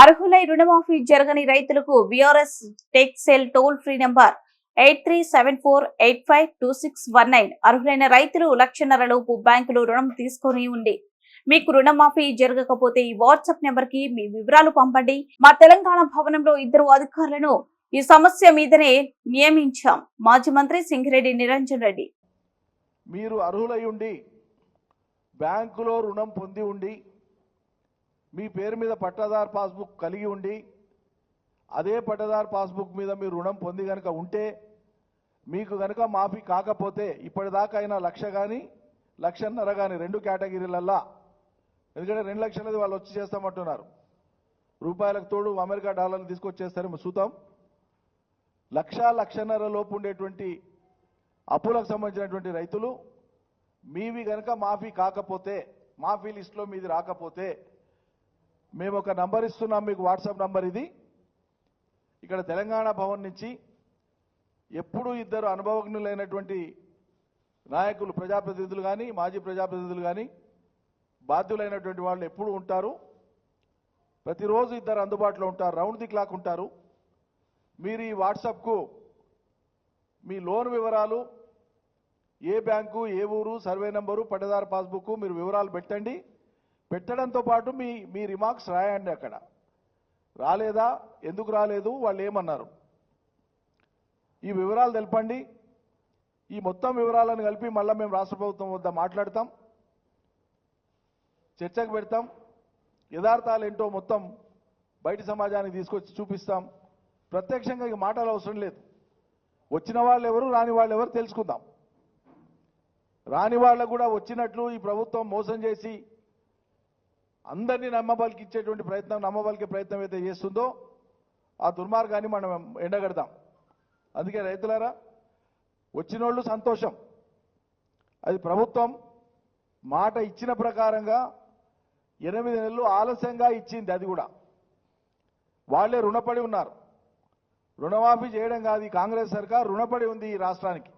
అర్హులై రుణమాఫీ జరగని రైతులకు BRS tech cell toll free number eight three seven four eight five two six one nine. అర్హులైన రైతులు లక్షన్నర లోపు బ్యాంకులు రుణం తీసుకొని ఉండి మీకు రుణమాఫీ జరగకపోతే ఈ వాట్సాప్ నెంబర్కి మీ వివరాలు పంపండి. మా తెలంగాణ భవనంలో ఇద్దరు అధికారులను ఈ సమస్య మీదనే నియమించాం. మాజీ మంత్రి సింగిరెడ్డి నిరంజన్ రెడ్డి. మీరు అర్హులై ఉండి బ్యాంకులో రుణం పొంది ఉండి మీ పేరు మీద పట్టాదారు పాస్బుక్ కలిగి ఉండి అదే పట్టదారు పాస్బుక్ మీద మీరు రుణం పొంది కనుక ఉంటే మీకు కనుక మాఫీ కాకపోతే ఇప్పటిదాకా అయినా లక్ష కానీ లక్షన్నర కానీ రెండు కేటగిరీలల్లా ఎందుకంటే రెండు లక్షలది వాళ్ళు వచ్చి చేస్తామంటున్నారు. రూపాయలకు తోడు అమెరికా డాలర్లు తీసుకొచ్చేస్తారు చూద్దాం లక్ష లక్షన్నర లోపు ఉండేటువంటి అప్పులకు సంబంధించినటువంటి రైతులు మీవి గనక మాఫీ కాకపోతే మాఫీ లిస్టులో మీది రాకపోతే మేము ఒక నంబర్ ఇస్తున్నాం మీకు వాట్సాప్ నంబర్ ఇది. ఇక్కడ తెలంగాణ భవన్ నుంచి ఎప్పుడు ఇద్దరు అనుభవజ్ఞులైనటువంటి నాయకులు ప్రజాప్రతినిధులు కానీ మాజీ ప్రజాప్రతినిధులు కానీ బాధ్యులైనటువంటి వాళ్ళు ఎప్పుడు ఉంటారు. ప్రతిరోజు ఇద్దరు అందుబాటులో ఉంటారు రౌండ్ ది క్లాక్ ఉంటారు. మీరు ఈ వాట్సాప్కు మీ లోన్ వివరాలు ఏ బ్యాంకు ఏ ఊరు సర్వే నెంబరు పట్టదారు పాస్బుక్ మీరు వివరాలు పెట్టండి. పెట్టడంతో పాటు మీ మీ రిమార్క్స్ రాయండి అక్కడ. రాలేదా? ఎందుకు రాలేదు? వాళ్ళు ఏమన్నారు? ఈ వివరాలు తెలపండి. ఈ మొత్తం వివరాలను కలిపి మళ్ళీ మేము రాష్ట్ర ప్రభుత్వం వద్ద మాట్లాడతాం. చర్చకు పెడతాం. యథార్థాలు ఏంటో మొత్తం బయట సమాజానికి తీసుకొచ్చి చూపిస్తాం. ప్రత్యక్షంగా ఇక మాటలు అవసరం లేదు. వచ్చిన వాళ్ళు ఎవరు రాని వాళ్ళు ఎవరు తెలుసుకుందాం. రాని వాళ్ళకు కూడా వచ్చినట్లు ఈ ప్రభుత్వం మోసం చేసి అందరినీ నమ్మబలికిచ్చేటువంటి ప్రయత్నం నమ్మబలికే ప్రయత్నం అయితే చేస్తుందో ఆ దుర్మార్గాన్ని మనం ఎండగడదాం అందుకే రైతులారా వచ్చినోళ్ళు సంతోషం. అది ప్రభుత్వం మాట ఇచ్చిన ప్రకారంగా ఎనిమిది నెలలు ఆలస్యంగా ఇచ్చింది అది కూడా. వాళ్ళే రుణపడి ఉన్నారు. రుణమాఫీ చేయడం కాదు కాంగ్రెస్ సర్కార్ రుణపడి ఉంది ఈ రాష్ట్రానికి.